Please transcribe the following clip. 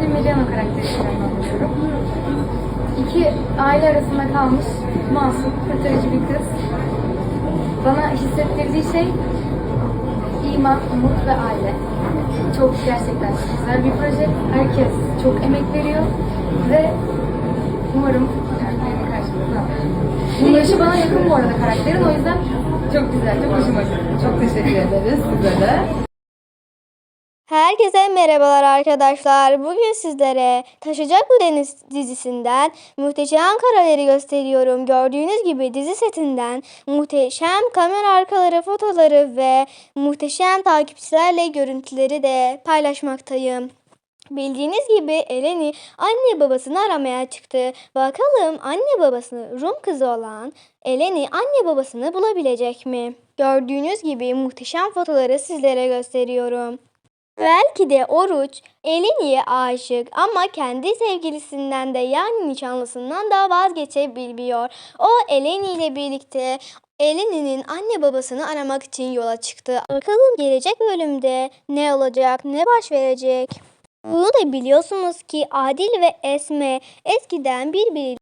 Eleni Mediano karakterinden anlatıyorum. İki aile arasında kalmış masum, kurtarıcı bir kız. Bana hissettirdiği şey iman, umut ve aile. Çok gerçekten güzel bir proje. Herkes çok emek veriyor ve umarım yani karşılığında alır. Yaşı bana yakın bu arada karakterin o yüzden çok güzel, çok hoşuma gitti. Çok teşekkür ederiz size de. Herkese merhabalar arkadaşlar. Bugün sizlere Taşacak Bu Deniz dizisinden muhteşem kareleri gösteriyorum. Gördüğünüz gibi dizi setinden muhteşem kamera arkaları fotoları ve muhteşem takipçilerle görüntüleri de paylaşmaktayım. Bildiğiniz gibi Eleni anne babasını aramaya çıktı. Bakalım anne babasını Rum kızı olan Eleni anne babasını bulabilecek mi? Gördüğünüz gibi muhteşem fotoları sizlere gösteriyorum. Belki de Oruç Eleni'ye aşık ama kendi sevgilisinden de yani nişanlısından da vazgeçebilmiyor. O Eleni ile birlikte Eleni'nin anne babasını aramak için yola çıktı. Bakalım gelecek bölümde ne olacak, ne baş verecek? Bunu da biliyorsunuz ki Adil ve Esme eskiden birbiriyle